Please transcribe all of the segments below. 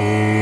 Oh.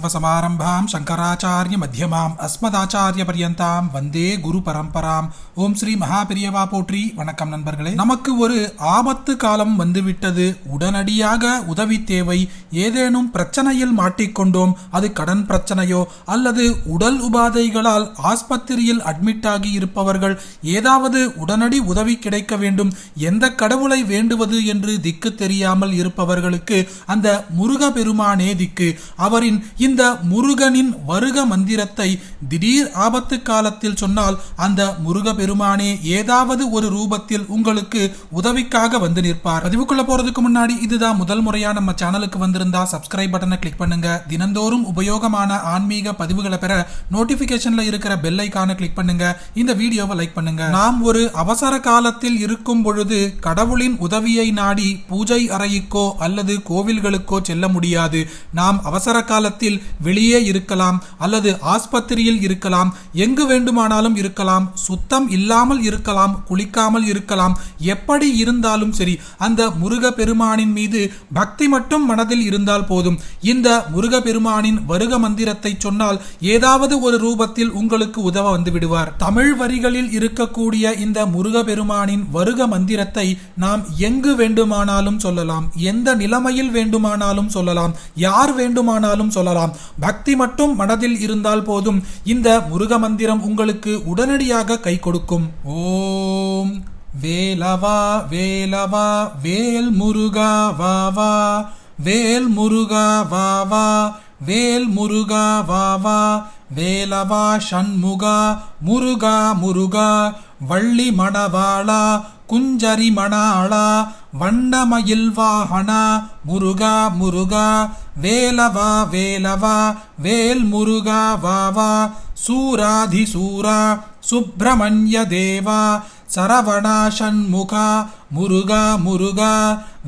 Shankaracharya மத்தியமாம் அஸ்மதாச்சாரிய பரியந்தாம் வந்தே குரு பரம்பராம் ஓம் ஸ்ரீ மகாபிரியவா போற்றி வணக்கம் நண்பர்களே. நமக்கு ஒரு ஆபத்து காலம் வந்துவிட்டது. உடனடியாக உதவி தேவை. ஏதேனும் பிரச்சனையில் மாட்டிக்கொண்டோம். அது கடன் பிரச்சனையோ அல்லது உடல் உபாதைகளால் ஆஸ்பத்திரியில் அட்மிட் ஆகி இருப்பவர்கள் ஏதாவது உடனடி உதவி கிடைக்க வேண்டும். எந்த கடவுளை வேண்டுவது என்று திக்கு தெரியாமல் இருப்பவர்களுக்கு அந்த முருக பெருமானே திக்கு. அவரின் இந்த முருகனின் வருக மந்திரத்தை திடீர் ஆபத்து காலத்தில் சொன்னால் அந்த முருக பெருமானே ஏதாவது ஒரு ரூபத்தில் உங்களுக்கு உதவிக்காக வந்து நிற்பார். பதிவுக்குள்ள போறதுக்கு முன்னாடி இதுதான் முதல் முறையா நம்ம சேனலுக்கு வந்திருந்தா சப்ஸ்கிரைப் பட்டனை கிளிக் பண்ணுங்க. தினந்தோறும் உபயோகமான ஆன்மீக பதிவுகளை பெற நோட்டிபிகேஷன்ல இருக்கிற பெல் ஐக்கான கிளிக் பண்ணுங்க. இந்த வீடியோவை லைக் பண்ணுங்க. நாம் ஒரு அவசர காலத்தில் இருக்கும் பொழுது கடவுளின் உதவியை நாடி பூஜை அறைக்கோ அல்லது கோவில்களுக்கோ செல்ல முடியாது. நாம் அவசர காலத்தில் வெளியே இருக்கலாம் அல்லது ஆஸ்பத்திரியில் இருக்கலாம். எங்கு வேண்டுமானாலும் இருக்கலாம். சுத்தம் இல்லாமல் இருக்கலாம். குளிக்காமல் இருக்கலாம். எப்படி இருந்தாலும் சரி அந்த முருக பெருமானின் மீது பக்தி மட்டும் மனதில் இருந்தால் போதும். இந்த முருக பெருமானின் வருக மந்திரத்தை சொன்னால் ஏதாவது ஒரு ரூபத்தில் உங்களுக்கு உதவ வந்து விடுவார் தமிழ் வரிகளில் இருக்கக்கூடிய இந்த முருக பெருமானின் வருக மந்திரத்தை நாம் எங்கு வேண்டுமானாலும் சொல்லலாம். எந்த நிலைமையில் வேண்டுமானாலும் சொல்லலாம். யார் வேண்டுமானாலும் சொல்லலாம். பக்தி மட்டும் மனதில் இருந்தால் போதும். இந்த முருக மந்திரம் உங்களுக்கு உடனடியாக கை கொடுக்கும். ஓம். வேலவா வேலவா வேல் முருகா வா வா. வேல் முருகா வா வா. வேல் முருகா வா வா. வேலவா ஷண்முகா முருகா முருகா. வள்ளி மணவாளா குஞ்சரி மணாளா. வண்ணமயில் வாகனா. முருகா முருகா. வேலவா வேலவா. வேல் முருகா வாவா சூராதி சூரா. சுப்பிரமணிய தேவா. சரவணா சண்முகா. முருகா முருகா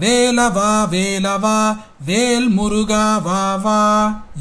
வேலவா வேலவா வேல் முருகா வா வா.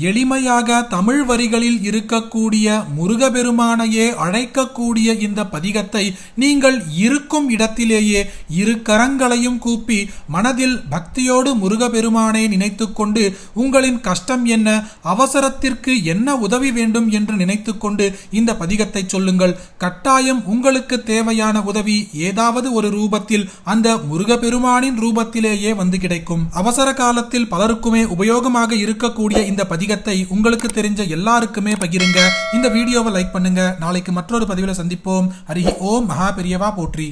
எளிமையாக தமிழ் வரிகளில் இருக்கக்கூடிய முருகபெருமானையே அழைக்கக்கூடிய இந்த பதிகத்தை நீங்கள் இருக்கும் இடத்திலேயே இரு கரங்களையும் கூப்பி மனதில் பக்தியோடு முருகபெருமானை நினைத்து கொண்டு உங்களின் கஷ்டம் என்ன அவசரத்திற்கு என்ன உதவி வேண்டும் என்று நினைத்து கொண்டு இந்த பதிகத்தை சொல்லுங்கள். கட்டாயம் உங்களுக்கு தேவையான உதவி ஏதாவது ஒரு ரூபத்தில் அந்த முருகபெருமானின் ரூபத்திலேயே வந்து கிடைக்கும். அவசர காலத்தில் பலருக்குமே உபயோகமாக இருக்கக்கூடிய இந்த பதிகத்தை உங்களுக்கு தெரிஞ்ச எல்லாருக்குமே பகிருங்க. இந்த வீடியோவை லைக் பண்ணுங்க. நாளைக்கு மற்றொரு பதிவில் சந்திப்போம். ஹரி ஓம் மகா பெரியவா போற்றி.